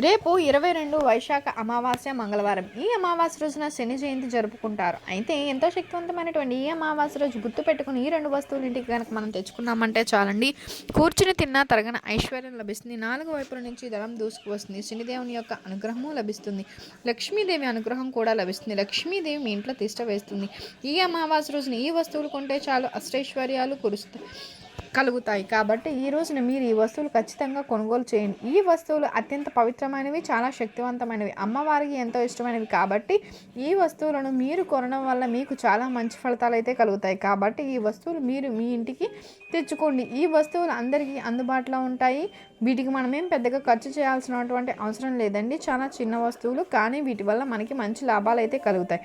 రేపు ఇరవై రెండు వైశాఖ అమావాస్య మంగళవారం. ఈ అమావాస్య రోజున శని జయంతి జరుపుకుంటారు. అయితే ఎంతో శక్తివంతమైనటువంటి ఈ అమావాస్య రోజు గుర్తు పెట్టుకుని ఈ రెండు వస్తువులు ఇంటికి కనుక మనం తెచ్చుకున్నామంటే చాలండి. కూర్చుని తిన్నా తరగన ఐశ్వర్యం లభిస్తుంది. నాలుగు వైపుల నుంచి ధనం దూసుకు వస్తుంది. శనిదేవుని యొక్క అనుగ్రహము లభిస్తుంది. లక్ష్మీదేవి అనుగ్రహం కూడా లభిస్తుంది. లక్ష్మీదేవి మీ ఇంట్లో తిష్ట వేస్తుంది. ఈ అమావాస్య రోజున ఈ వస్తువులు కొంటే చాలు. అష్టైశ్వర్యాలు కురుస్తాయి. కలుగుతాయి. కాబట్టి ఈ రోజున మీరు ఈ వస్తువులు ఖచ్చితంగా కొనుగోలు చేయండి. ఈ వస్తువులు అత్యంత పవిత్రమైనవి చాలా శక్తివంతమైనవి అమ్మవారికి ఎంతో ఇష్టమైనవి కాబట్టి ఈ వస్తువులను మీరు కొనడం వల్ల మీకు చాలా మంచి ఫలితాలు అయితే కలుగుతాయి. కాబట్టి ఈ వస్తువులు మీరు మీ ఇంటికి తెచ్చుకోండి. ఈ వస్తువులు అందరికీ అందుబాటులో ఉంటాయి. వీటికి మనమేం పెద్దగా ఖర్చు చేయాల్సినటువంటి అవసరం లేదండి. చాలా చిన్న వస్తువులు కానీ వీటి వల్ల మనకి మంచి లాభాలు అయితే కలుగుతాయి.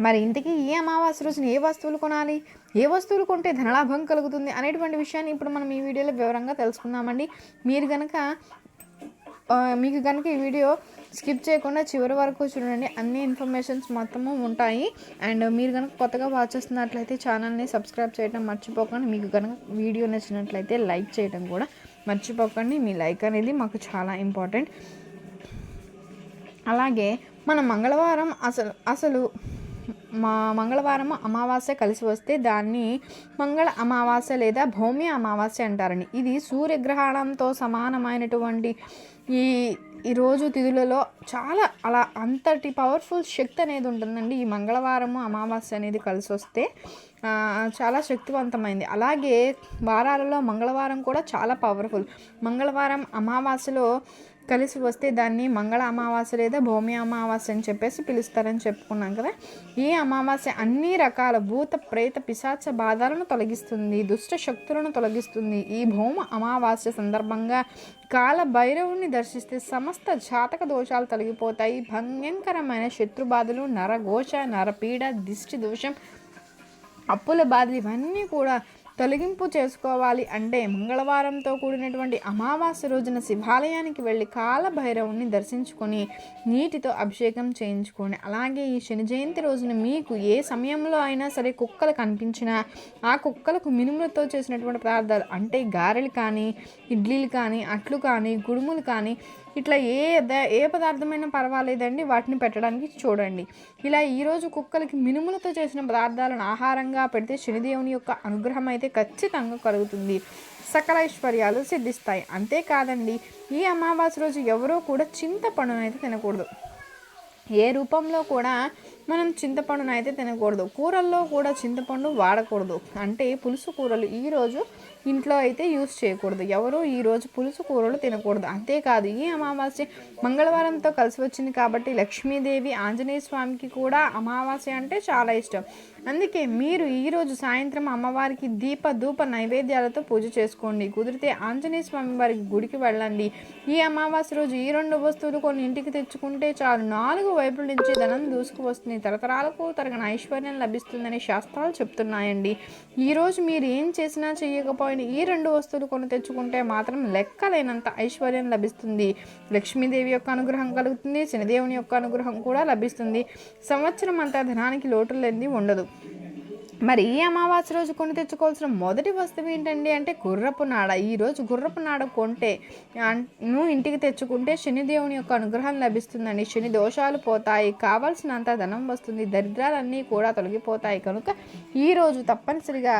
మరి ఇంటికి ఏ అమావాస్య రోజున ఏ వస్తువులు కొనాలి? ఏ వస్తువులు కొంటే ధనలాభం కలుగుతుంది అనేటువంటి విషయాన్ని ఇప్పుడు మనం ఈ వీడియోలో వివరంగా తెలుసుకుందామండి. మీరు కనుక మీకు కనుక ఈ వీడియో స్కిప్ చేయకుండా చివరి వరకు చూడండి. అన్ని ఇన్ఫర్మేషన్స్ మొత్తము ఉంటాయి. అండ్ మీరు కనుక కొత్తగా వాచ్ చేస్తున్నట్లయితే ఛానల్ని సబ్స్క్రైబ్ చేయడం మర్చిపోకండి. మీకు కనుక వీడియో నచ్చినట్లయితే లైక్ చేయడం కూడా మర్చిపోకండి. మీ లైక్ అనేది మాకు చాలా ఇంపార్టెంట్. అలాగే మన మంగళవారం అసలు అసలు మా మంగళవారం అమావాస్య కలిసి వస్తే దాన్ని మంగళ అమావాస్య లేదా భౌమి అమావాస్య అంటారండి. ఇది సూర్యగ్రహణంతో సమానమైనటువంటి ఈ ఈరోజు తిథులలో చాలా అలా అంతటి పవర్ఫుల్ శక్తి అనేది ఉంటుందండి. ఈ మంగళవారము అమావాస్య అనేది కలిసి వస్తే చాలా శక్తివంతమైంది. అలాగే వారాలలో మంగళవారం కూడా చాలా పవర్ఫుల్ మంగళవారం అమావాస్యలో కలిసి వస్తే దాన్ని మంగళ అమావాస్య లేదా భూమి అమావాస్య అని చెప్పేసి పిలుస్తారని చెప్పుకున్నాం కదా. ఈ అమావాస్య అన్ని రకాల భూత ప్రేత పిశాచ బాధలను తొలగిస్తుంది దుష్ట శక్తులను తొలగిస్తుంది. ఈ భౌమ అమావాస్య సందర్భంగా కాల భైరవుని దర్శిస్తే సమస్త జాతక దోషాలు తొలగిపోతాయి. భయంకరమైన శత్రు బాధలు నరఘోష నరపీడ దిష్టి దోషం అప్పుల బాధలు ఇవన్నీ కూడా తొలగింపు చేసుకోవాలి అంటే మంగళవారంతో కూడినటువంటి అమావాస్య రోజున శివాలయానికి వెళ్ళి కాలభైరవుని దర్శించుకొని నీటితో అభిషేకం చేయించుకోండి. అలాగే ఈ శని జయంతి రోజున మీకు ఏ సమయంలో అయినా సరే కుక్కలు కనిపించినా ఆ కుక్కలకు మినుములతో చేసినటువంటి పదార్థాలు అంటే గారెలు కానీ ఇడ్లీలు కానీ అట్లు కానీ గుడుములు కానీ ఇట్లా ఏ ద- ఏ పదార్థమైనా పర్వాలేదండి వాటిని పెట్టడానికి చూడండి. ఇలా ఈరోజు కుక్కలకి మినుములతో చేసిన పదార్థాలను ఆహారంగా పెడితే శనిదేవుని యొక్క అనుగ్రహం అయితే ఖచ్చితంగా కలుగుతుంది. సకల ఐశ్వర్యాలు సిద్ధిస్తాయి. అంతేకాదండి ఈ అమావాస్య రోజు ఎవరో కూడా చింతపండును అయితే తినకూడదు. ఏ రూపంలో కూడా మనం చింతపండును అయితే తినకూడదు. కూరల్లో కూడా చింతపండు వాడకూడదు. అంటే పులుసు కూరలు ఈరోజు ఇంట్లో అయితే యూస్ చేయకూడదు. ఎవరు ఈరోజు పులుసు కూరలు తినకూడదు. అంతేకాదు ఈ అమావాస్య మంగళవారంతో కలిసి వచ్చింది కాబట్టి లక్ష్మీదేవి ఆంజనేయ స్వామికి కూడా అమావాస్య అంటే చాలా ఇష్టం. అందుకే మీరు ఈరోజు సాయంత్రం అమ్మవారికి దీప ధూప నైవేద్యాలతో పూజ చేసుకోండి. కుదిరితే ఆంజనేయ స్వామి వారికి గుడికి వెళ్ళండి. ఈ అమావాస్య రోజు ఈ రెండు వస్తువులు కొన్ని ఇంటికి తెచ్చుకుంటే చాలు. నాలుగు వైపుల నుంచి ధనం దూసుకు వస్తుంది తరతరాలకు తరగన ఐశ్వర్యం లభిస్తుందని శాస్త్రాలు చెప్తున్నాయండి. ఈరోజు మీరు ఏం చేసినా చేయకపోయినా ఈ రెండు వస్తువులు కొని తెచ్చుకుంటే మాత్రం లెక్కలేనంత ఐశ్వర్యం లభిస్తుంది. లక్ష్మీదేవి యొక్క అనుగ్రహం కలుగుతుంది శనిదేవుని యొక్క అనుగ్రహం కూడా లభిస్తుంది. సంవత్సరం అంతా ధనానికి లోటు లేనిది ఉండదు. మరి ఈ అమావాస్య రోజు కొని తెచ్చుకోవాల్సిన మొదటి వస్తువు ఏంటండి అంటే గుర్రపు నాడ. ఈరోజు గుర్రపు నాడ కొంటే నువ్వు ఇంటికి తెచ్చుకుంటే శనిదేవుని యొక్క అనుగ్రహం లభిస్తుందండి. శని దోషాలు పోతాయి కావాల్సినంత ధనం వస్తుంది దరిద్రాలన్నీ కూడా తొలగిపోతాయి. కనుక ఈరోజు తప్పనిసరిగా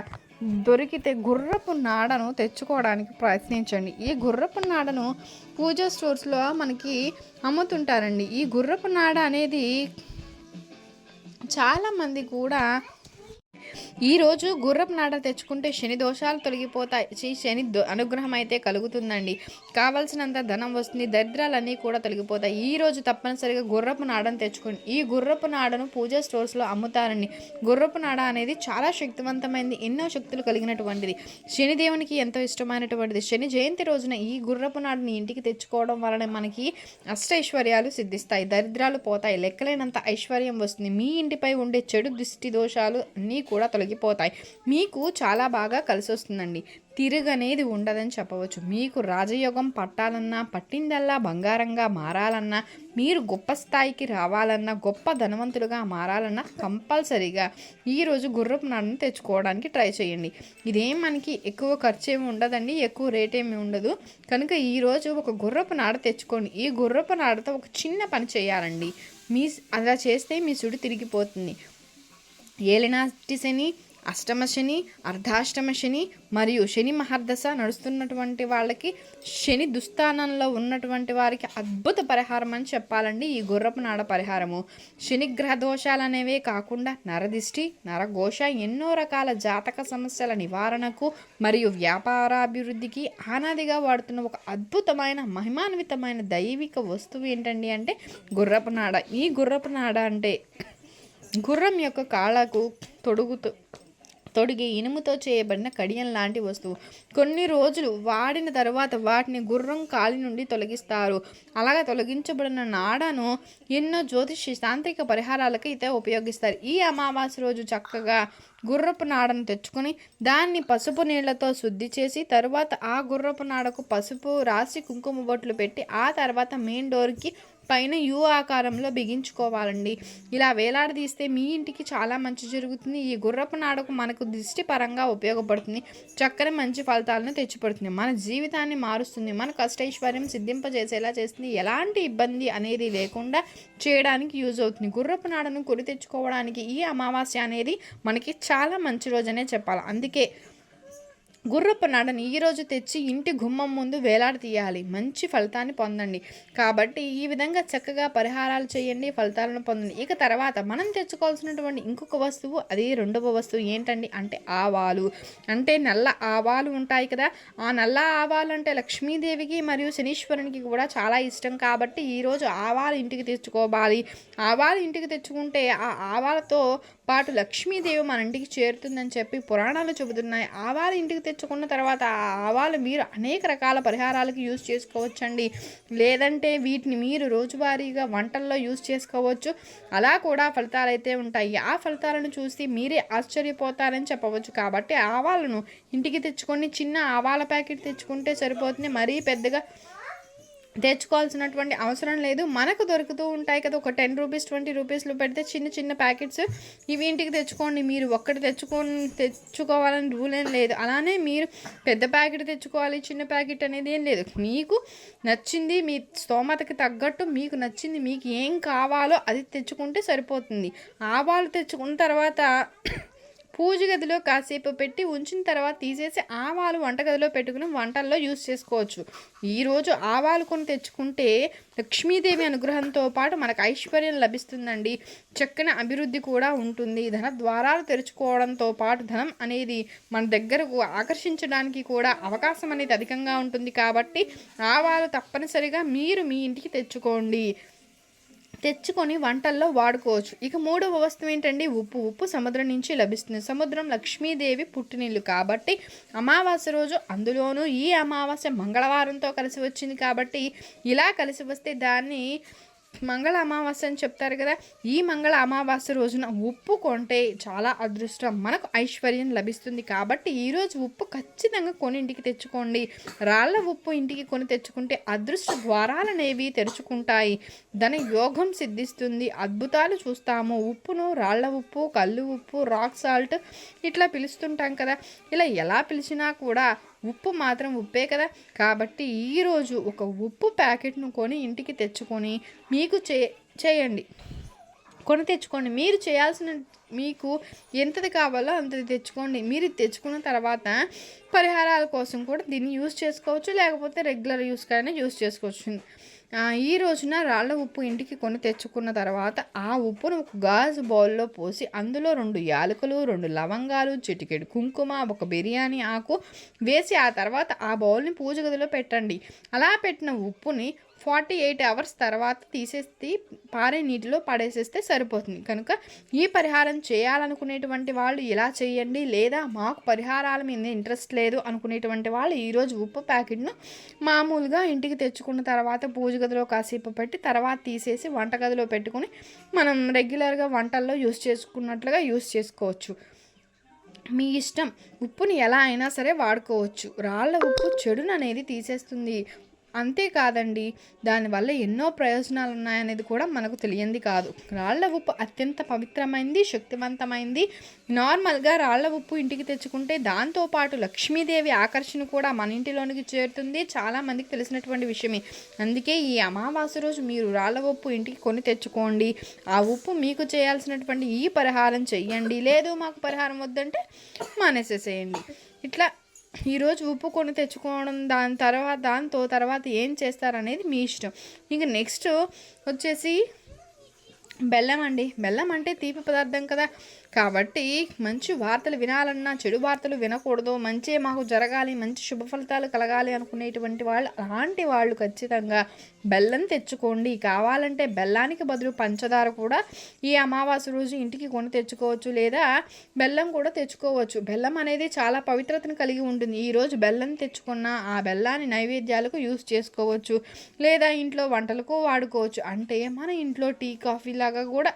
దొరికితే గుర్రపు నాడను తెచ్చుకోవడానికి ప్రయత్నించండి. ఈ గుర్రపు నాడను పూజ స్టోర్స్లో మనకి అమ్ముతుంటారండి. ఈ గుర్రపు నాడ అనేది చాలామంది కూడా ఈరోజు గుర్రపు నాడ తెచ్చుకుంటే శని దోషాలు తొలగిపోతాయి. శని దో- అనుగ్రహం అయితే కలుగుతుందండి. కావలసినంత ధనం వస్తుంది దరిద్రాలన్నీ కూడా తొలగిపోతాయి. ఈ రోజు తప్పనిసరిగా గుర్రపు నాడను తెచ్చుకోండి. ఈ గుర్రపు నాడను పూజా స్టోర్స్లో అమ్ముతారండి. గుర్రపు నాడ అనేది చాలా శక్తివంతమైనది ఎన్నో శక్తులు కలిగినటువంటిది. శనిదేవునికి ఎంతో ఇష్టమైనటువంటిది. శని జయంతి రోజున ఈ గుర్రపు నాడుని ఇంటికి తెచ్చుకోవడం వలన మనకి అష్టైశ్వర్యాలు సిద్ధిస్తాయి దరిద్రాలు పోతాయి లెక్కలేనంత ఐశ్వర్యం వస్తుంది. మీ ఇంటిపై ఉండే చెడు దృష్టి దోషాలు అన్నీ కూడా తొలగిపోతాయి. మీకు చాలా బాగా కలిసి వస్తుందండి తిరగనేది ఉండదని చెప్పవచ్చు. మీకు రాజయోగం పట్టాలన్నా పట్టిందల్లా బంగారంగా మారాలన్నా మీరు గొప్ప స్థాయికి రావాలన్నా గొప్ప ధనవంతులుగా మారాలన్నా కంపల్సరీగా ఈరోజు గుర్రపు నాడను తెచ్చుకోవడానికి ట్రై చేయండి. ఇదేం మనకి ఎక్కువ ఖర్చు ఏమి ఉండదండి ఎక్కువ రేట్ ఏమి ఉండదు. కనుక ఈరోజు ఒక గుర్రపు నాడ తెచ్చుకోండి. ఈ గుర్రపు నాడతో ఒక చిన్న పని చేయాలండి. మీ అలా చేస్తే మీ సుడి తిరిగిపోతుంది. ఏలినాటి శని అష్టమ శని అర్ధాష్టమ శని మరియు శని మహర్దశ నడుస్తున్నటువంటి వాళ్ళకి శని దుస్థానంలో ఉన్నటువంటి వారికి అద్భుత పరిహారం అని చెప్పాలండి ఈ గుర్రపు నాడ పరిహారము. శనిగ్రహ దోషాలు అనేవే కాకుండా నరదిష్టి నరఘోష ఎన్నో రకాల జాతక సమస్యల నివారణకు మరియు వ్యాపారాభివృద్ధికి ఆనాదిగా వాడుతున్న ఒక అద్భుతమైన మహిమాన్వితమైన దైవిక వస్తువు ఏంటండి అంటే గుర్రపు నాడ. ఈ గుర్రపు నాడ అంటే గుర్రం యొక్క కాళ్ళకు తొడుగుతూ తొడిగి ఇనుముతో చేయబడిన కడియం లాంటి వస్తువు. కొన్ని రోజులు వాడిన తర్వాత వాటిని గుర్రం కాలి నుండి తొలగిస్తారు. అలాగా తొలగించబడిన నాడను ఎన్నో జ్యోతిషి తాంత్రిక పరిహారాలకు అయితే ఉపయోగిస్తారు. ఈ అమావాస్య రోజు చక్కగా గుర్రపు నాడను తెచ్చుకొని దాన్ని పసుపు నీళ్ళతో శుద్ధి చేసి తరువాత ఆ గుర్రపు నాడకు పసుపు రాసి కుంకుమ బొట్లు పెట్టి ఆ తర్వాత మెయిన్ డోర్కి పైన యూ ఆకారంలో బిగించుకోవాలండి. ఇలా వేలాడదీస్తే మీ ఇంటికి చాలా మంచి జరుగుతుంది. ఈ గుర్రపు నాడకు మనకు దృష్టి పరంగా ఉపయోగపడుతుంది. చక్కని మంచి ఫలితాలను తెచ్చిపెడుతుంది. మన జీవితాన్ని మారుస్తుంది. మన కష్టైశ్వర్యం సిద్ధింపజేసేలా చేస్తుంది. ఎలాంటి ఇబ్బంది అనేది లేకుండా చేయడానికి యూజ్ అవుతుంది. గుర్రపు నాడను కొని తెచ్చుకోవడానికి ఈ అమావాస్య అనేది మనకి చాలా మంచి రోజనే చెప్పాలి. అందుకే గుర్రపు నాడని ఈరోజు తెచ్చి ఇంటి గుమ్మం ముందు వేలాడతీయాలి మంచి ఫలితాన్ని పొందండి. కాబట్టి ఈ విధంగా చక్కగా పరిహారాలు చేయండి ఫలితాలను పొందండి. ఇక తర్వాత మనం తెచ్చుకోవాల్సినటువంటి ఇంకొక వస్తువు అది రెండవ వస్తువు ఏంటండి అంటే ఆవాలు. అంటే నల్ల ఆవాలు ఉంటాయి కదా. ఆ నల్ల ఆవాలు అంటే లక్ష్మీదేవికి మరియు శనీశ్వరునికి కూడా చాలా ఇష్టం. కాబట్టి ఈరోజు ఆవాలు ఇంటికి తెచ్చుకోవాలి. ఆవాలు ఇంటికి తెచ్చుకుంటే ఆ ఆవాలతో పాటు లక్ష్మీదేవి మన ఇంటికి చేరుతుందని చెప్పి పురాణాలు చెబుతున్నాయి. ఆవాలు ఇంటికి తెచ్చుకున్న తర్వాత ఆ ఆవాలు మీరు అనేక రకాల పరిహారాలకు యూజ్ చేసుకోవచ్చండి. లేదంటే వీటిని మీరు రోజువారీగా వంటల్లో యూజ్ చేసుకోవచ్చు. అలా కూడా ఫలితాలు అయితే ఉంటాయి. ఆ ఫలితాలను చూసి మీరే ఆశ్చర్యపోతారని చెప్పవచ్చు. కాబట్టి ఆవాలను ఇంటికి తెచ్చుకొని చిన్న ఆవాల ప్యాకెట్ తెచ్చుకుంటే సరిపోతుంది. మరీ పెద్దగా తెచ్చుకోవాల్సినటువంటి అవసరం లేదు. మనకు దొరుకుతూ ఉంటాయి కదా ఒక టెన్ రూపీస్ ట్వంటీ రూపీస్లో పెడితే చిన్న చిన్న ప్యాకెట్స్. ఇవి ఇంటికి తెచ్చుకోండి మీరు ఒక్కటి తెచ్చుకొని తెచ్చుకోవాలని రూల్ ఏం లేదు. అలానే మీరు పెద్ద ప్యాకెట్ తెచ్చుకోవాలి చిన్న ప్యాకెట్ అనేది ఏం లేదు. మీకు నచ్చింది మీ స్తోమతకి తగ్గట్టు మీకు నచ్చింది మీకు ఏం కావాలో అది తెచ్చుకుంటే సరిపోతుంది. ఆవాలు తెచ్చుకున్న తర్వాత పూజ గదిలో కాసేపు పెట్టి ఉంచిన తర్వాత తీసేసి ఆవాలు వంటగదిలో పెట్టుకుని వంటల్లో యూస్ చేసుకోవచ్చు. ఈరోజు ఆవాలు కొని తెచ్చుకుంటే లక్ష్మీదేవి అనుగ్రహంతో పాటు మనకు ఐశ్వర్యం లభిస్తుందండి. చక్కని అభివృద్ధి కూడా ఉంటుంది. ధన ద్వారాలు తెరుచుకోవడంతో పాటు ధనం అనేది మన దగ్గరకు ఆకర్షించడానికి కూడా అవకాశం అనేది అధికంగా ఉంటుంది. కాబట్టి ఆవాలు తప్పనిసరిగా మీరు మీ ఇంటికి తెచ్చుకోండి. తెచ్చుకొని వంటల్లో వాడుకోవచ్చు. ఇక మూడవ వస్తువు ఏంటండి ఉప్పు. ఉప్పు సముద్రం నుంచి లభిస్తుంది. సముద్రం లక్ష్మీదేవి పుట్టినిల్లు కాబట్టి అమావాస్య రోజు అందులోనూ ఈ అమావాస్య మంగళవారంతో కలిసి వచ్చింది కాబట్టి ఇలా కలిసి వస్తే దాన్ని మంగళ అమావాస్య అని చెప్తారు కదా ఈ మంగళ అమావాస్య రోజున ఉప్పు కొంటే చాలా అదృష్టం. మనకు ఐశ్వర్యం లభిస్తుంది కాబట్టి ఈరోజు ఉప్పు ఖచ్చితంగా కొని ఇంటికి తెచ్చుకోండి. రాళ్ళ ఉప్పు ఇంటికి కొని తెచ్చుకుంటే అదృష్ట ద్వారాలనేవి తెరుచుకుంటాయి. ధన యోగం సిద్ధిస్తుంది. అద్భుతాలు చూస్తాము. ఉప్పును రాళ్ళ ఉప్పు కళ్ళు ఉప్పు రాక్ సాల్ట్ ఇట్లా పిలుస్తుంటాం కదా. ఇలా ఎలా పిలిచినా కూడా ఉప్పు మాత్రం ఉప్పే కదా? కాబట్టి ఈరోజు ఒక ఉప్పు ప్యాకెట్ను కొని ఇంటికి తెచ్చుకొని మీకు చే చేయండి. కొని తెచ్చుకోండి. మీరు చేయాల్సిన మీకు ఎంతది కావాలో అంతది తెచ్చుకోండి. మీరు తెచ్చుకున్న తర్వాత పరిహారాల కోసం కూడా దీన్ని యూజ్ చేసుకోవచ్చు లేకపోతే రెగ్యులర్ యూస్కైనా యూజ్ చేసుకోవచ్చు. ఈ రోజున రాళ్ళ ఉప్పు ఇంటికి కొని తెచ్చుకున్న తర్వాత ఆ ఉప్పును ఒక గాజు బౌల్లో పోసి అందులో రెండు యాలకులు రెండు లవంగాలు చిటికెడు కుంకుమ ఒక బిర్యానీ ఆకు వేసి ఆ తర్వాత ఆ బౌల్ని పూజ గదిలో పెట్టండి. అలా పెట్టిన ఉప్పుని ఫార్టీ ఎయిట్ అవర్స్ తర్వాత తీసేసి పారే నీటిలో పడేసేస్తే సరిపోతుంది. కనుక ఈ పరిహారం చేయాలనుకునేటువంటి వాళ్ళు ఇలా చేయండి లేదా మాకు పరిహారాల మీద ఇంట్రెస్ట్ లేదు అనుకునేటువంటి వాళ్ళు ఈరోజు ఉప్పు ప్యాకెట్ను మామూలుగా ఇంటికి తెచ్చుకున్న తర్వాత పూజ గదిలో కాసేపు పెట్టి తర్వాత తీసేసి వంటగదిలో పెట్టుకుని మనం రెగ్యులర్గా వంటల్లో యూస్ చేసుకున్నట్లుగా యూస్ చేసుకోవచ్చు. మీ ఇష్టం ఉప్పుని ఎలా అయినా సరే వాడుకోవచ్చు. రాళ్ళ ఉప్పు చెడును అనేది తీసేస్తుంది. అంతేకాదండి దానివల్ల ఎన్నో ప్రయోజనాలు ఉన్నాయనేది కూడా మనకు తెలియంది కాదు. రాళ్ళ ఉప్పు అత్యంత పవిత్రమైంది శక్తివంతమైంది. నార్మల్గా రాళ్ళ ఉప్పు ఇంటికి తెచ్చుకుంటే దాంతోపాటు లక్ష్మీదేవి ఆకర్షణ కూడా మన ఇంటిలోనికి చేరుతుంది. చాలామందికి తెలిసినటువంటి విషయమే. అందుకే ఈ అమావాస్య రోజు మీరు రాళ్ళ ఉప్పు ఇంటికి కొని తెచ్చుకోండి. ఆ ఉప్పు మీకు చేయాల్సినటువంటి ఈ పరిహారం చెయ్యండి. లేదు మాకు పరిహారం వద్దంటే మానేసేసేయండి. ఇట్లా ఈరోజు ఉప్పు కొని తెచ్చుకోవడం దాని తర్వాత దాంతో తర్వాత ఏం చేస్తారనేది మీ ఇష్టం. ఇంకా నెక్స్ట్ వచ్చేసి బెల్లం అండి. బెల్లం అంటే తీపి పదార్థం కదా. కాబట్టి మంచి వార్తలు వినాలన్నా చెడు వార్తలు వినకూడదు. మంచి మాకు జరగాలి మంచి శుభ ఫలితాలు కలగాలి అనుకునేటువంటి వాళ్ళు అలాంటి వాళ్ళు ఖచ్చితంగా బెల్లం తెచ్చుకోండి. కావాలంటే బెల్లానికి బదులు పంచదార కూడా ఈ అమావాస్య రోజు ఇంటికి కొని తెచ్చుకోవచ్చు లేదా బెల్లం కూడా తెచ్చుకోవచ్చు. బెల్లం అనేది చాలా పవిత్రతను కలిగి ఉంటుంది. ఈరోజు బెల్లం తెచ్చుకున్న ఆ బెల్లాన్ని నైవేద్యాలకు యూస్ చేసుకోవచ్చు లేదా ఇంట్లో వంటలకు వాడుకోవచ్చు. అంటే మన ఇంట్లో టీ కాఫీ లాగా కూడా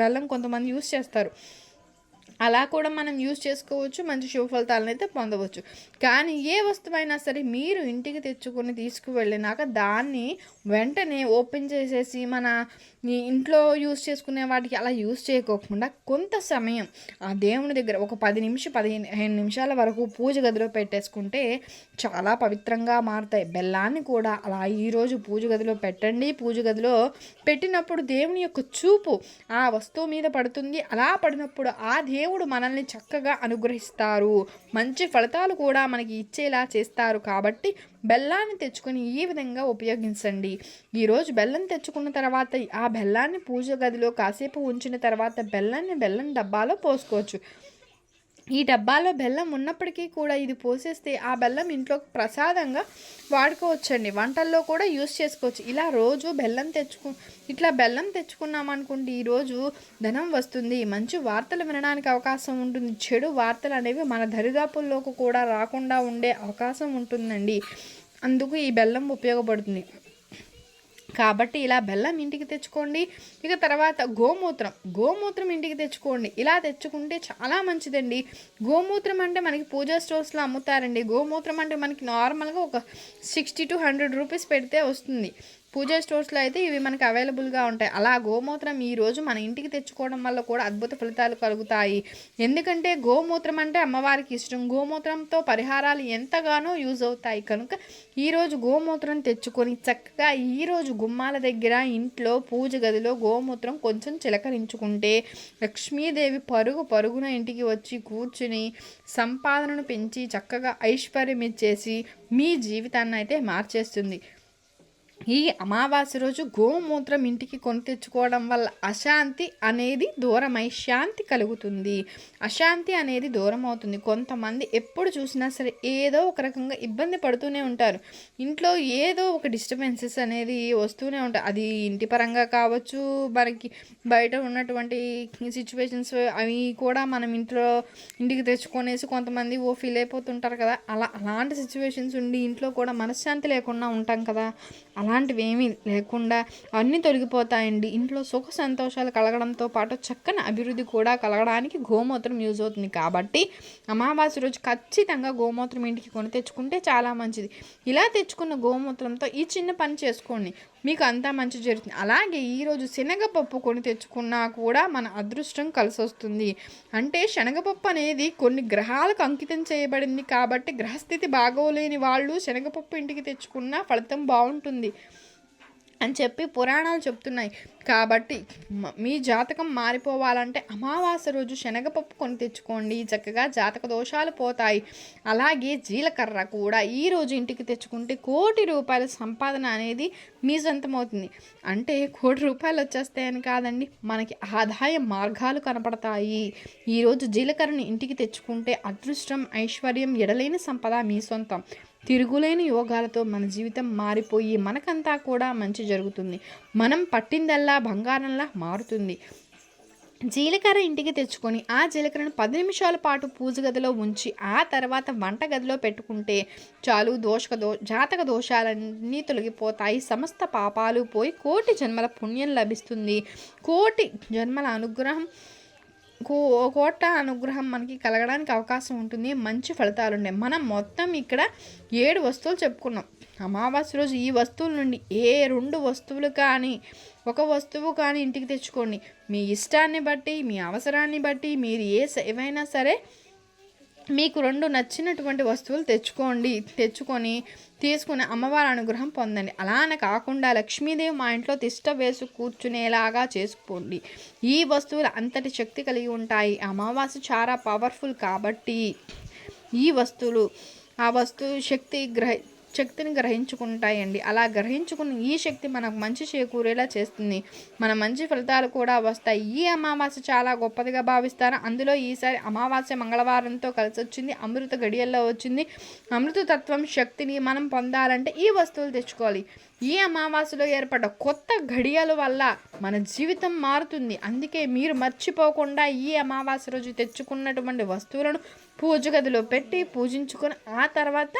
బెల్లం కొంతమంది యూస్ చేస్తారు. అలా కూడా మనం యూజ్ చేసుకోవచ్చు మంచి శుభ ఫలితాలను అయితే పొందవచ్చు. కానీ ఏ వస్తువైనా సరే మీరు ఇంటికి తెచ్చుకొని తీసుకువెళ్ళినాక దాన్ని వెంటనే ఓపెన్ చేసేసి మన ఇంట్లో యూజ్ చేసుకునే వాటికి అలా యూస్ చేయకోకుండా కొంత సమయం ఆ దేవుని దగ్గర ఒక పది నిమిషం పదిహేను నిమిషాల వరకు పూజ గదిలో పెట్టేసుకుంటే చాలా పవిత్రంగా మారుతాయి. బెల్లాన్ని కూడా అలా ఈరోజు పూజ గదిలో పెట్టండి. పూజ గదిలో పెట్టినప్పుడు దేవుని యొక్క చూపు ఆ వస్తువు మీద పడుతుంది. అలా పడినప్పుడు ఆ దేవుడు మనల్ని చక్కగా అనుగ్రహిస్తారు. మంచి ఫలితాలు కూడా మనకి ఇచ్చేలా చేస్తారు. కాబట్టి బెల్లాన్ని తెచ్చుకొని ఈ విధంగా ఉపయోగించండి. ఈరోజు బెల్లం తెచ్చుకున్న తర్వాత ఆ బెల్లాన్ని పూజ గదిలో కాసేపు ఉంచిన తర్వాత బెల్లాన్ని బెల్లం డబ్బాలో పోసుకోవచ్చు. ఈ డబ్బాలో బెల్లం ఉన్నప్పటికీ కూడా ఇది పోసేస్తే ఆ బెల్లం ఇంట్లో ప్రసాదంగా వాడుకోవచ్చండి. వంటల్లో కూడా యూస్ చేసుకోవచ్చు. ఇలా రోజు బెల్లం తెచ్చుకు ఇట్లా బెల్లం తెచ్చుకున్నాం అనుకోండి ఈరోజు ధనం వస్తుంది మంచి వార్తలు వినడానికి అవకాశం ఉంటుంది చెడు వార్తలు అనేవి మన దరిదాపుల్లోకి కూడా రాకుండా ఉండే అవకాశం ఉంటుందండి. అందుకు ఈ బెల్లం ఉపయోగపడుతుంది. కాబట్టి ఇలా బెల్లం ఇంటికి తెచ్చుకోండి. ఇక తర్వాత గోమూత్రం. గోమూత్రం ఇంటికి తెచ్చుకోండి. ఇలా తెచ్చుకుంటే చాలా మంచిదండి. గోమూత్రం అంటే మనకి పూజా స్టోర్స్లో అమ్ముతారండి. గోమూత్రం అంటే మనకి నార్మల్గా ఒక సిక్స్టీ టు హండ్రెడ్ రూపీస్ పెడితే వస్తుంది. పూజా స్టోర్స్లో అయితే ఇవి మనకి అవైలబుల్గా ఉంటాయి. అలా గోమూత్రం ఈరోజు మన ఇంటికి తెచ్చుకోవడం వల్ల కూడా అద్భుత ఫలితాలు కలుగుతాయి. ఎందుకంటే గోమూత్రం అంటే అమ్మవారికి ఇష్టం. గోమూత్రంతో పరిహారాలు ఎంతగానో యూజ్ అవుతాయి. కనుక ఈరోజు గోమూత్రం తెచ్చుకొని చక్కగా ఈరోజు గుమ్మాల దగ్గర ఇంట్లో పూజ గదిలో గోమూత్రం కొంచెం చిలకరించుకుంటే లక్ష్మీదేవి పరుగు పరుగున ఇంటికి వచ్చి కూర్చుని సంపాదనను పెంచి చక్కగా ఐశ్వర్యం ఇచ్చేసి మీ జీవితాన్ని అయితే మార్చేస్తుంది. ఈ అమావాస్య రోజు గోమూత్రం ఇంటికి కొని తెచ్చుకోవడం వల్ల అశాంతి అనేది దూరమై శాంతి కలుగుతుంది. అశాంతి అనేది దూరం అవుతుంది కొంతమంది ఎప్పుడు చూసినా సరే ఏదో ఒక రకంగా ఇబ్బంది పడుతూనే ఉంటారు. ఇంట్లో ఏదో ఒక డిస్టర్బెన్సెస్ అనేది వస్తూనే ఉంటాయి. అది ఇంటి పరంగా కావచ్చు మనకి బయట ఉన్నటువంటి సిచ్యువేషన్స్ అవి కూడా మనం ఇంట్లో ఇంటికి తెచ్చుకొనేసి కొంతమంది ఓ ఫీల్ అయిపోతుంటారు కదా. అలా అలాంటి సిచ్యువేషన్స్ ఉండి ఇంట్లో కూడా మనశ్శాంతి లేకుండా ఉంటాం కదా. అలా అలాంటివి ఏమీ లేకుండా అన్నీ తొలగిపోతాయండి. ఇంట్లో సుఖ సంతోషాలు కలగడంతో పాటు చక్కని అభివృద్ధి కూడా కలగడానికి గోమూత్రం యూజ్ అవుతుంది. కాబట్టి అమావాస్య రోజు ఖచ్చితంగా గోమూత్రం ఇంటికి కొని తెచ్చుకుంటే చాలా మంచిది. ఇలా తెచ్చుకున్న గోమూత్రంతో ఈ చిన్న పని చేసుకోండి. మీకు అంతా మంచి జరుగుతుంది. అలాగే ఈరోజు శనగపప్పు కొని తెచ్చుకున్నా కూడా మన అదృష్టం కలిసి వస్తుంది అంటే శనగపప్పు అనేది కొన్ని గ్రహాలకు అంకితం చేయబడింది కాబట్టి గ్రహస్థితి బాగోలేని వాళ్ళు శనగపప్పు ఇంటికి తెచ్చుకున్న ఫలితం బాగుంటుంది. అని చెప్పి పురాణాలు చెప్తున్నాయి. కాబట్టి మీ జాతకం మారిపోవాలంటే అమావాస్య రోజు శనగపప్పు కొని తెచ్చుకోండి. చక్కగా జాతక దోషాలు పోతాయి. అలాగే జీలకర్ర కూడా ఈ రోజు ఇంటికి తెచ్చుకుంటే కోటి రూపాయల సంపాదన అనేది మీ సొంతమవుతుంది అంటే కోటి రూపాయలు వచ్చేస్తాయని కాదండి మనకి ఆదాయ మార్గాలు కనపడతాయి. ఈరోజు జీలకర్రని ఇంటికి తెచ్చుకుంటే అదృష్టం ఐశ్వర్యం ఎడలేని సంపద మీ సొంతం. తిరుగులేని యోగాలతో మన జీవితం మారిపోయి మనకంతా కూడా మంచి జరుగుతుంది. మనం పట్టిందల్లా బంగారంలా మారుతుంది. జీలకర్ర ఇంటికి తెచ్చుకొని ఆ జీలకర్రను పది నిమిషాల పాటు పూజ గదిలో ఉంచి ఆ తర్వాత వంట గదిలో పెట్టుకుంటే చాలు దోషక దో జాతక దోషాలన్నీ తొలగిపోతాయి. సమస్త పాపాలు పోయి కోటి జన్మల పుణ్యం లభిస్తుంది. కోటి జన్మల అనుగ్రహం కోట అనుగ్రహం మనకి కలగడానికి అవకాశం ఉంటుంది మంచి ఫలితాలు ఉన్నాయి. మనం మొత్తం ఇక్కడ ఏడు వస్తువులు చెప్పుకున్నాం. అమావాస్య రోజు ఈ వస్తువుల నుండి ఏ రెండు వస్తువులు కానీ ఒక వస్తువు కానీ ఇంటికి తెచ్చుకోండి. మీ ఇష్టాన్ని బట్టి మీ అవసరాన్ని బట్టి మీరు ఏ ఏవైనా సరే మీకు రెండు నచ్చినటువంటి వస్తువులు తెచ్చుకోండి తెచ్చుకొని తీసుకుని అమ్మవారి అనుగ్రహం పొందండి. అలానే కాకుండా లక్ష్మీదేవి మా ఇంట్లో తిష్ట వేసి కూర్చునేలాగా చేసుకోండి. ఈ వస్తువులు అంతటి శక్తి కలిగి ఉంటాయి. అమావాస్య చాలా పవర్ఫుల్ కాబట్టి ఈ వస్తువులు ఆ వస్తువు శక్తి గ్రహ శక్తిని గ్రహించుకుంటాయండి. అలా గ్రహించుకున్న ఈ శక్తి మనకు మంచి చేకూరేలా చేస్తుంది. మన మంచి ఫలితాలు కూడా వస్తాయి. ఈ అమావాస్య చాలా గొప్పదిగా భావిస్తారు? అందులో ఈసారి అమావాస్య మంగళవారంతో కలిసి వచ్చింది అమృత గడియల్లో వచ్చింది. అమృత తత్వం శక్తిని మనం పొందాలంటే ఈ వస్తువులు తెచ్చుకోవాలి. ఈ అమావాస్యలో ఏర్పడ్డ కొత్త ఘడియల వల్ల మన జీవితం మారుతుంది. అందుకే మీరు మర్చిపోకుండా ఈ అమావాస్య రోజు తెచ్చుకున్నటువంటి వస్తువులను పూజ గదిలో పెట్టి పూజించుకొని ఆ తర్వాత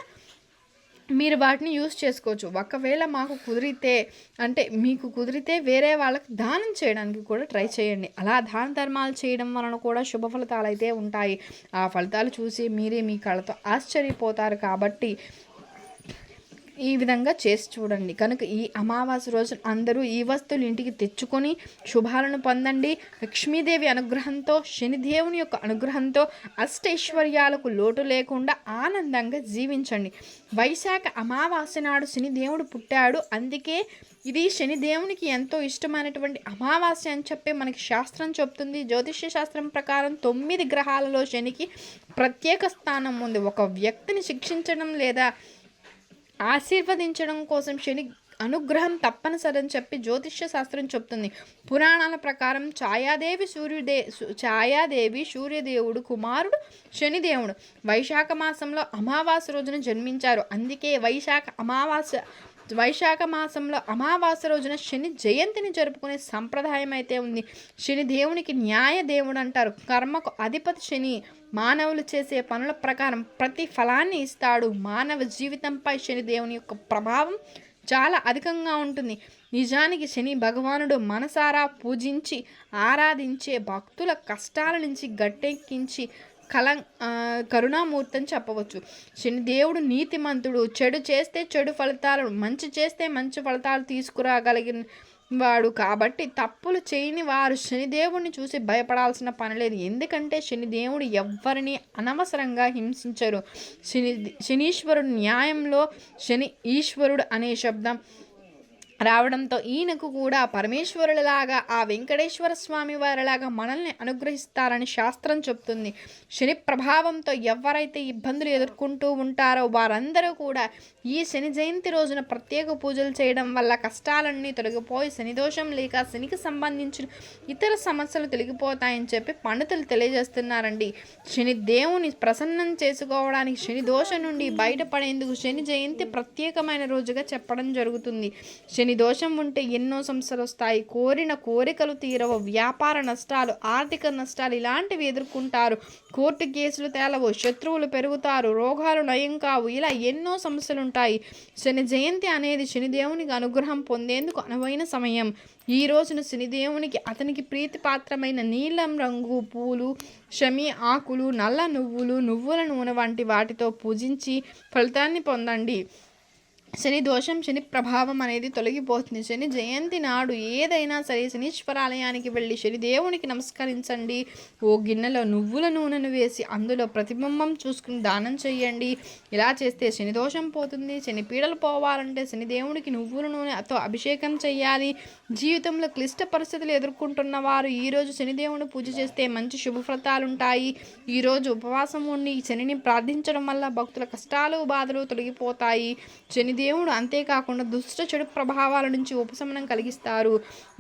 మీరు వాటిని యూస్ చేసుకోవచ్చు. ఒకవేళ మాకు కుదిరితే అంటే మీకు కుదిరితే వేరే వాళ్ళకి దానం చేయడానికి కూడా ట్రై చేయండి. అలా దాన ధర్మాలు చేయడం వలన కూడా శుభ ఫలితాలు అయితే ఉంటాయి. ఆ ఫలితాలు చూసి మీరే మీ కళ్ళతో ఆశ్చర్యపోతారు కాబట్టి ఈ విధంగా చేసి చూడండి. కనుక ఈ అమావాస్య రోజు అందరూ ఈ వస్తువులు ఇంటికి తెచ్చుకొని శుభాలను పొందండి. లక్ష్మీదేవి అనుగ్రహంతో శనిదేవుని యొక్క అనుగ్రహంతో అష్టైశ్వర్యాలకు లోటు లేకుండా ఆనందంగా జీవించండి. వైశాఖ అమావాస్య నాడు శనిదేవుడు పుట్టాడు. అందుకే ఇది శనిదేవునికి ఎంతో ఇష్టమైనటువంటి అమావాస్య అని చెప్పి మనకి శాస్త్రం చెప్తుంది. జ్యోతిష్య శాస్త్రం ప్రకారం తొమ్మిది గ్రహాలలో శనికి ప్రత్యేక స్థానం ఉంది. ఒక వ్యక్తిని శిక్షించడం లేదా ఆశీర్వదించడం కోసం శని అనుగ్రహం తప్పనిసరి అని చెప్పి జ్యోతిష్య శాస్త్రం చెప్తుంది. పురాణాల ప్రకారం ఛాయాదేవి సూర్యుడే ఛాయాదేవి సూర్యదేవుడు కుమారుడు శనిదేవుడు. వైశాఖ మాసంలో అమావాస్య రోజున జన్మించారు. అందుకే వైశాఖ అమావాస్య వైశాఖ మాసంలో అమావాస్య రోజున శని జయంతిని జరుపుకునే సంప్రదాయం అయితే ఉంది. శని దేవునికి న్యాయ దేవుడు అంటారు. కర్మకు అధిపతి శని మానవులు చేసే పనుల ప్రకారం ప్రతి ఫలాన్ని ఇస్తాడు. మానవ జీవితంపై శని దేవుని యొక్క ప్రభావం చాలా అధికంగా ఉంటుంది. నిజానికి శని భగవానుడు మనసారా పూజించి ఆరాధించే భక్తుల కష్టాల నుంచి గట్టెక్కించి కలం కరుణామూర్తి అని చెప్పవచ్చు. శనిదేవుడు నీతిమంతుడు. చెడు చేస్తే చెడు ఫలితాలు మంచి చేస్తే మంచి ఫలితాలు తీసుకురాగలిగిన వాడు కాబట్టి తప్పులు చేయని వారు శనిదేవుడిని చూసి భయపడాల్సిన పని లేదు. ఎందుకంటే శనిదేవుడు ఎవ్వరిని అనవసరంగా హింసించరు. శని శనీశ్వరుడు న్యాయంలో శని ఈశ్వరుడు అనే శబ్దం రావడంతో ఈయనకు కూడా పరమేశ్వరులలాగా ఆ వెంకటేశ్వర స్వామి వారిలాగా మనల్ని అనుగ్రహిస్తారని శాస్త్రం చెప్తుంది. శని ప్రభావంతో ఎవరైతే ఇబ్బందులు ఎదుర్కొంటూ ఉంటారో వారందరూ కూడా ఈ శని జయంతి రోజున ప్రత్యేక పూజలు చేయడం వల్ల కష్టాలన్నీ తొలగిపోయి శని దోషం లేక శనికి సంబంధించిన ఇతర సమస్యలు తొలగిపోతాయని చెప్పి పండితులు తెలియజేస్తున్నారండి. శని దేవుని ప్రసన్నం చేసుకోవడానికి శని దోషం నుండి బయటపడేందుకు శని జయంతి ప్రత్యేకమైన రోజుగా చెప్పడం జరుగుతుంది. శని దోషం ఉంటే ఎన్నో సమస్యలు వస్తాయి. కోరిన కోరికలు తీరవు. వ్యాపార నష్టాలు ఆర్థిక నష్టాలు ఇలాంటివి ఎదుర్కొంటారు. కోర్టు కేసులు తేలవు శత్రువులు పెరుగుతారు రోగాలు నయం కావు. ఇలా ఎన్నో సమస్యలు ఉంటాయి శని జయంతి అనేది శనిదేవునికి అనుగ్రహం పొందేందుకు అనువైన సమయం. ఈ రోజున శనిదేవునికి అతనికి ప్రీతిపాత్రమైన నీలం రంగు పూలు షమి ఆకులు నల్ల నువ్వులు నువ్వుల నూనె వంటి వాటితో పూజించి ఫలితాన్ని పొందండి. శని దోషం శని ప్రభావం అనేది తొలగిపోతుంది. శని జయంతి నాడు ఏదైనా సరే శనీశ్వరాలయానికి వెళ్ళి శనిదేవునికి నమస్కరించండి. ఓ గిన్నెలో నువ్వుల నూనెను వేసి అందులో ప్రతిబింబం చూసుకుని దానం చేయండి. ఇలా చేస్తే శని దోషం పోతుంది. శని పీడలు పోవాలంటే శనిదేవునికి నువ్వుల నూనెతో అభిషేకం చేయాలి. జీవితంలో క్లిష్ట పరిస్థితులు ఎదుర్కొంటున్న వారు ఈరోజు శనిదేవుని పూజ చేస్తే మంచి శుభ ఫలితాలు ఈరోజు ఉపవాసం ఉండి శనిని ప్రార్థించడం వల్ల భక్తుల కష్టాలు బాధలు తొలగిపోతాయి. శని దేవుడు అంతేకాకుండా దుష్ట చెడు ప్రభావాల నుంచి ఉపశమనం కలిగిస్తారు.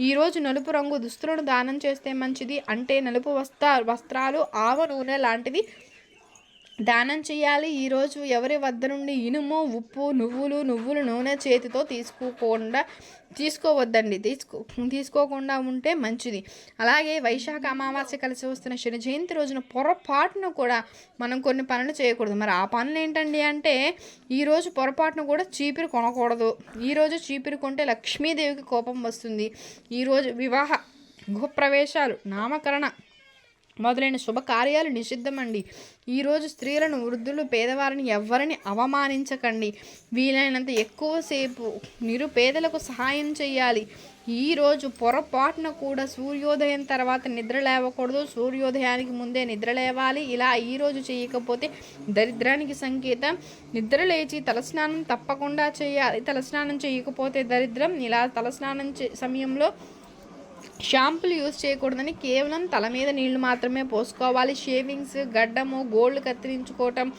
ఈరోజు నలుపు రంగు దుస్తులను దానం చేస్తే మంచిది. అంటే నలుపు వస్త్ర వస్త్రాలు ఆవ నూనె లాంటివి దానం చేయాలి. ఈరోజు ఎవరి వద్ద నుండి ఇనుము ఉప్పు నువ్వులు నువ్వుల నూనె చేతితో తీసుకోకుండా తీసుకోవద్దండి. తీసుకో తీసుకోకుండా ఉంటే మంచిది. అలాగే వైశాఖ అమావాస్య కలిసి వస్తున్న శని జయంతి రోజున పొరపాటును కూడా మనం కొన్ని పనులు చేయకూడదు. మరి ఆ పనులు ఏంటండి అంటే ఈరోజు పొరపాటును కూడా చీపిరి కొనకూడదు. ఈరోజు చీపిరి కొంటే లక్ష్మీదేవికి కోపం వస్తుంది. ఈరోజు వివాహ గృహప్రవేశాలు నామకరణ మొదలైన శుభకార్యాలు నిషిద్ధమండి. ఈరోజు స్త్రీలను వృద్ధులు పేదవారిని ఎవరిని అవమానించకండి. వీలైనంత ఎక్కువసేపు నిరుపేదలకు సహాయం చేయాలి ఈరోజు పొరపాటున కూడా సూర్యోదయం తర్వాత నిద్ర లేవకూడదు. సూర్యోదయానికి ముందే నిద్ర లేవాలి. ఇలా ఈరోజు చేయకపోతే దరిద్రానికి సంకేతం. నిద్ర లేచి తలస్నానం తప్పకుండా చేయాలి. తలస్నానం చేయకపోతే దరిద్రం. ఇలా తలస్నానం సమయంలో షాంపులు యూజ్ చేయకూడదని కేవలం తల మీద నీళ్ళు మాత్రమే పోసుకోవాలి. షేవింగ్స్ గడ్డము గోల్డ్ కత్తిరించుకోవటం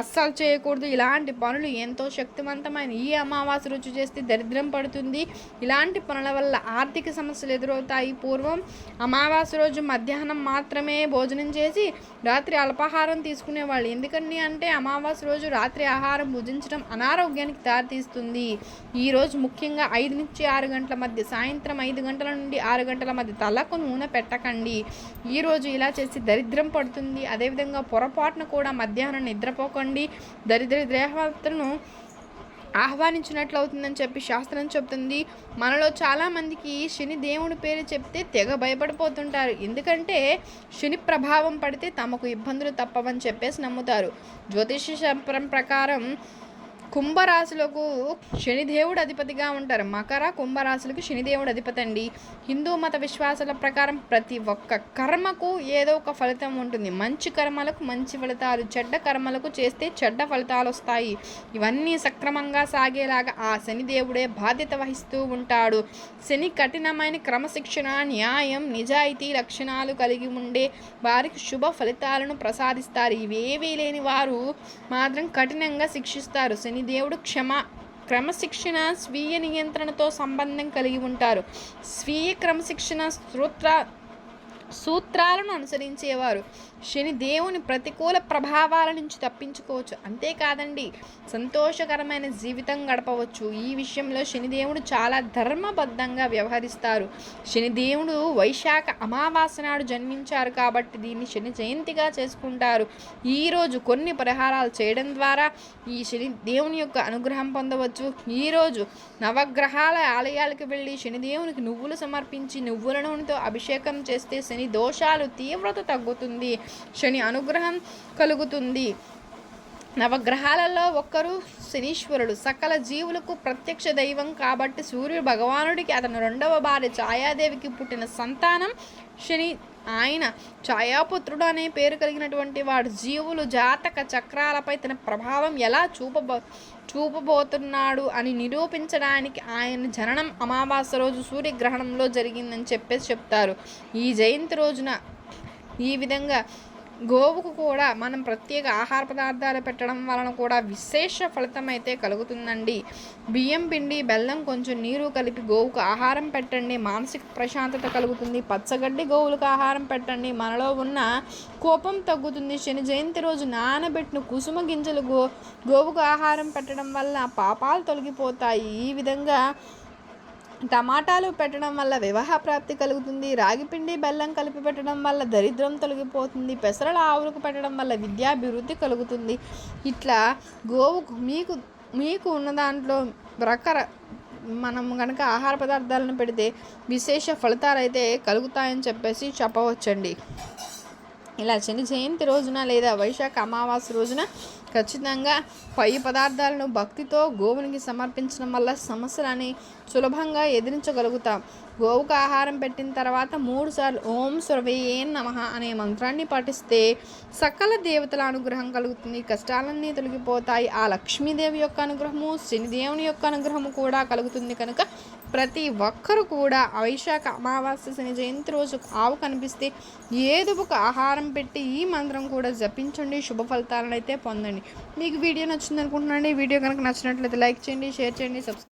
అస్సలు చేయకూడదు. ఇలాంటి పనులు ఎంతో శక్తివంతమైన ఈ అమావాస్య రుచి చేస్తే దరిద్రం పడుతుంది. ఇలాంటి పనుల వల్ల ఆర్థిక సమస్యలు ఎదురవుతాయి. పూర్వం అమావాస్య రోజు మధ్యాహ్నం మాత్రమే భోజనం చేసి రాత్రి అల్పాహారం తీసుకునేవాళ్ళు. ఎందుకండి అంటే అమావాస్య రోజు రాత్రి ఆహారం భుజించడం అనారోగ్యానికి దారితీస్తుంది. ఈరోజు ముఖ్యంగా ఐదు నుంచి ఆరు గంటల మధ్య సాయంత్రం ఐదు గంటల నుండి ఆరు గంటల మధ్య తలకు నూనె పెట్టకండి. ఈరోజు ఇలా చేసి దరిద్రం పడుతుంది. అదేవిధంగా పొరపాటున కూడా మధ్యాహ్నం నిద్రపోకండి. దరిద్ర దేహవతను ఆహ్వానించినట్లు అవుతుందని చెప్పి శాస్త్రం చెప్తుంది మనలో చాలామందికి శని దేవుని పేరు చెప్తే తెగ భయపడిపోతుంటారు. ఎందుకంటే శని ప్రభావం పడితే తమకు ఇబ్బందులు తప్పవని చెప్పేసి నమ్ముతారు. జ్యోతిష శాస్త్రం ప్రకారం కుంభరాశులకు శనిదేవుడు అధిపతిగా ఉంటారు. మకర కుంభరాశులకు శనిదేవుడు అధిపతి అండి. హిందూ మత విశ్వాసాల ప్రకారం ప్రతి ఒక్క కర్మకు ఏదో ఒక ఫలితం ఉంటుంది. మంచి కర్మలకు మంచి ఫలితాలు చెడ్డ కర్మలకు చేస్తే చెడ్డ ఫలితాలు వస్తాయి. ఇవన్నీ సక్రమంగా సాగేలాగా ఆ శనిదేవుడే బాధ్యత వహిస్తూ ఉంటాడు. శని కఠినమైన క్రమశిక్షణ న్యాయం నిజాయితీ లక్షణాలు కలిగి ఉండే వారికి శుభ ఫలితాలను ప్రసాదిస్తారు. ఇవేవీ లేని వారు మాత్రం కఠినంగా శిక్షిస్తారు. శని దేవుడు క్షమ క్రమశిక్షణ స్వీయ నియంత్రణతో సంబంధం కలిగి ఉంటారు. స్వీయ క్రమశిక్షణ సూత్ర సూత్రాలను అనుసరించేవారు. శని దేవుని ప్రతికూల ప్రభావాల నుంచి తప్పించుకోవచ్చు. అంతేకాదండి సంతోషకరమైన జీవితం గడపవచ్చు. ఈ విషయంలో శనిదేవుడు చాలా ధర్మబద్ధంగా వ్యవహరిస్తారు. శనిదేవుడు వైశాఖ అమావాస్య నాడు జన్మించారు కాబట్టి దీన్ని శని జయంతిగా చేసుకుంటారు. ఈరోజు కొన్ని పరిహారాలు చేయడం ద్వారా ఈ శని దేవుని యొక్క అనుగ్రహం పొందవచ్చు. ఈరోజు నవగ్రహాల ఆలయాలకు వెళ్ళి శనిదేవునికి నువ్వులు సమర్పించి నువ్వుల నూనెతో అభిషేకం చేస్తే శని దోషాలు తీవ్రత తగ్గుతుంది. శని అనుగ్రహం కలుగుతుంది. నవగ్రహాలలో ఒక్కరు శనీశ్వరుడు. సకల జీవులకు ప్రత్యక్ష దైవం కాబట్టి సూర్యుడు భగవానుడికి అతను రెండవ భార్య ఛాయాదేవికి పుట్టిన సంతానం శని. ఆయన ఛాయాపుత్రుడు అనే పేరు కలిగినటువంటి వాడు. జీవులు జాతక చక్రాలపై తన ప్రభావం ఎలా చూపబో చూపబోతున్నాడు అని నిరూపించడానికి ఆయన జననం అమావాస్య రోజు సూర్యగ్రహణంలో జరిగిందని చెప్పేసి చెప్తారు. ఈ జయంతి రోజున ఈ విధంగా గోవుకు కూడా మనం ప్రత్యేక ఆహార పదార్థాలు పెట్టడం వలన కూడా విశేష ఫలితం అయితే కలుగుతుందండి. బియ్యం పిండి బెల్లం కొంచెం నీరు కలిపి గోవుకు ఆహారం పెట్టండి. మానసిక ప్రశాంతత కలుగుతుంది. పచ్చగడ్డి గోవులకు ఆహారం పెట్టండి. మనలో ఉన్న కోపం తగ్గుతుంది. శని జయంతి రోజు నానబెట్టిన కుసుమ గింజలు గో గోవుకు ఆహారం పెట్టడం వల్ల పాపాలు తొలగిపోతాయి. ఈ విధంగా టమాటాలు పెట్టడం వల్ల వివాహ ప్రాప్తి కలుగుతుంది. రాగిపిండి బెల్లం కలిపి పెట్టడం వల్ల దరిద్రం తొలగిపోతుంది. పెసరల ఆవులకు పెట్టడం వల్ల విద్యాభివృద్ధి కలుగుతుంది. ఇట్లా గోవుకు మీకు మీకు ఉన్న దాంట్లో రకర మనం కనుక ఆహార పదార్థాలను పెడితే విశేష ఫలితాలు అయితే కలుగుతాయని చెప్పేసి చెప్పవచ్చండి. ఇలా శని జయంతి రోజున లేదా వైశాఖ అమావాస్య రోజున ఖచ్చితంగా పై పదార్థాలను భక్తితో గోవునికి సమర్పించడం వల్ల సమస్యలని సులభంగా ఎదిరించగలుగుతాం. గోవుకు ఆహారం పెట్టిన తర్వాత మూడు సార్లు ఓం సురవేయే నమ అనే మంత్రాన్ని పాటిస్తే సకల దేవతల అనుగ్రహం కలుగుతుంది. కష్టాలన్నీ తొలగిపోతాయి. ఆ లక్ష్మీదేవి యొక్క అనుగ్రహము శనిదేవుని యొక్క అనుగ్రహము కూడా కలుగుతుంది కనుక ప్రతి ఒక్కరు కూడా వైశాఖ అమావాస్య శని జయంతి రోజు ఆవు కనిపిస్తే ఏదుపుకు ఆహారం పెట్టి ఈ మంత్రం కూడా జపించండి. శుభ ఫలితాలను అయితే పొందండి. మీకు వీడియో నచ్చింది అనుకుంటున్నాండి వీడియో కనుక నచ్చినట్లయితే లైక్ చేయండి షేర్ చేయండి సబ్స్క్రైబ్